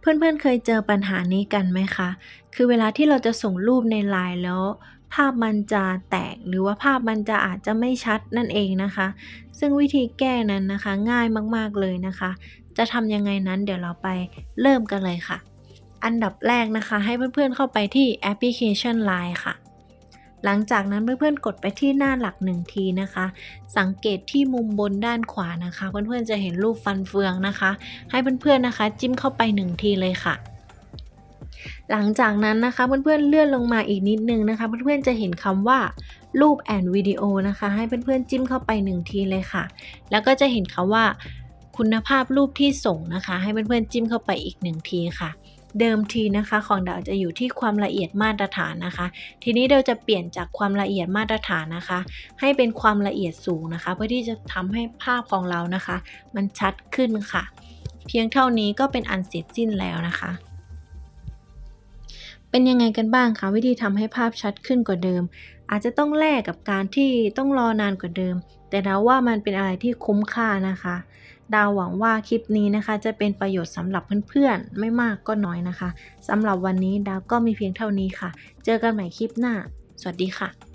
เพื่อนๆเคยเจอปัญหานี้กันไหมคะ คือเวลาที่เราจะส่งรูปในไลน์แล้ว ภาพมันจะแตกหรือว่าภาพมันจะอาจจะไม่ชัดนั่นเองนะคะ ซึ่งวิธีแก้นั้นนะคะง่ายมากๆเลยนะคะ จะทำยังไงนั้นเดี๋ยวเราไปเริ่มกันเลยค่ะ อันดับแรกนะคะ ให้เพื่อนๆเข้าไปที่แอปพลิเคชัน Line ค่ะ หลังจากนั้นเพื่อนๆกดไปที่หน้าหลักหนึ่งทีนะคะ สังเกตที่มุมบนด้านขวานะคะ เพื่อนๆจะเห็นรูปฟันเฟืองนะคะ ให้เพื่อนๆนะคะ จิ้มเข้าไปหนึ่งทีเลยค่ะหลังจากนั้นนะคะเพื่อนๆเลื่อนลงมาอีกนิดนึงนะคะ เพื่อนๆจะเห็นคำว่ารูปแอนวิดีโอนะคะ ให้เพื่อนๆจิ้มเข้าไปหนึ่งทีเลยค่ะ แล้วก็จะเห็นคำว่า คุณภาพรูปที่ส่งนะคะ ให้เพื่อนๆจิ้มเข้าไปอีกหนึ่งทีค่ะ เดิมทีนะคะ ของดาวจะอยู่ที่ความละเอียดมาตรฐานนะคะ ทีนี้เราจะเปลี่ยนจากความละเอียดมาตรฐานนะคะ ให้เป็นความละเอียดสูงนะคะ เพื่อที่จะทำให้ภาพของเรานะคะ มันชัดขึ้นค่ะ เพียงเท่านี้ก็เป็นอันเสร็จสิ้นแล้วนะคะ เป็นยังไงกันบ้างคะวิธีทำให้ภาพชัดขึ้นกว่าเดิม อาจจะต้องแลกกับการที่ต้องรอนานกว่าเดิม แต่ดาวว่ามันเป็นอะไรที่คุ้มค่านะคะ ดาวหวังว่าคลิปนี้นะคะ จะเป็นประโยชน์สำหรับเพื่อนๆ ไม่มากก็น้อยนะคะสำหรับวันนี้ดาวก็มีเพียงเท่านี้ค่ะ เจอกันใหม่คลิปหน้า สวัสดีค่ะ